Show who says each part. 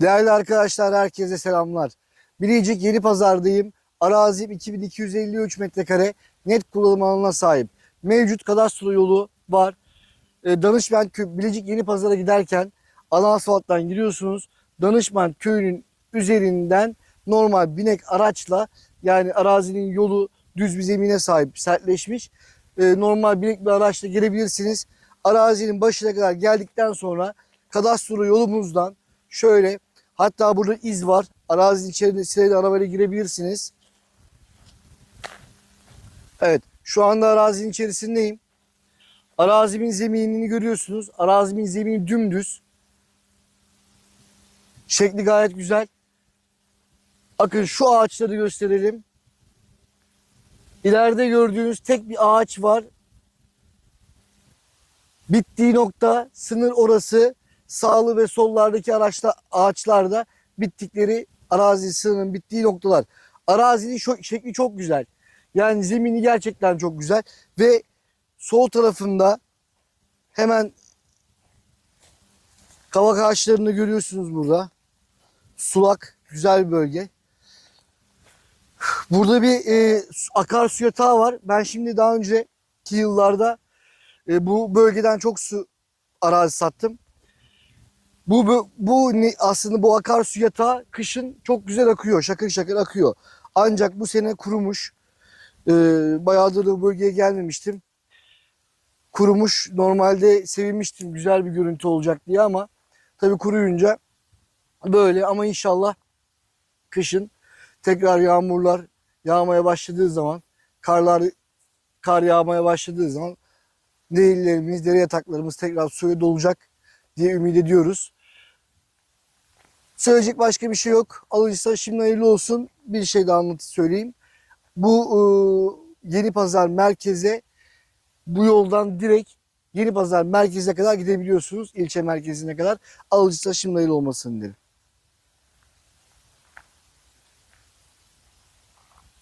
Speaker 1: Değerli arkadaşlar herkese selamlar. Bilecik Yeni Pazar'dayım. Arazim 2253 metrekare net kullanım alanına sahip. Mevcut kadastro yolu var. E, Danışmen Kö- Bilecik Yeni Pazar'a giderken ana asfalttan giriyorsunuz. Danışman köyünün üzerinden normal binek araçla yani arazinin yolu düz bir zemine sahip sertleşmiş. E, normal binek bir araçla gelebilirsiniz. Arazinin başına kadar geldikten sonra kadastro yolumuzdan şöyle hatta burada iz var. Arazinin içerisine de arabayla girebilirsiniz. Evet şu anda arazinin içerisindeyim. Arazimin zeminini görüyorsunuz. Arazimin zemini dümdüz. Şekli gayet güzel. Bakın şu ağaçları gösterelim. İleride gördüğünüz tek bir ağaç var. Bittiği nokta sınır orası. Sağlı ve sollardaki araçla, ağaçlarda bittikleri arazi sınırının bittiği noktalar. Arazinin şo- şekli çok güzel. Yani zemini gerçekten çok güzel. Ve sol tarafında hemen kavak ağaçlarını görüyorsunuz burada. Sulak, güzel bir bölge. Burada bir e, su- akarsu yatağı var. Ben şimdi daha önceki yıllarda e, bu bölgeden çok su arazi sattım. Bu, bu, bu aslında bu akarsu yatağı kışın çok güzel akıyor. Şakır şakır akıyor. Ancak bu sene kurumuş. E, bayağıdır da bu bölgeye gelmemiştim. Kurumuş. Normalde sevinmiştim güzel bir görüntü olacak diye ama tabii kuruyunca böyle ama inşallah kışın tekrar yağmurlar yağmaya başladığı zaman karlar kar yağmaya başladığı zaman nehirlerimiz, dere yataklarımız tekrar suya dolacak diye ümit ediyoruz. Söyleyecek başka bir şey yok. Alıcısı şimdi hayırlı olsun. Bir şey daha anlatı söyleyeyim. Bu e, Yeni Pazar merkeze bu yoldan direkt Yeni Pazar merkezine kadar gidebiliyorsunuz. ilçe merkezine kadar. Alıcısı şimdi hayırlı olmasın derim.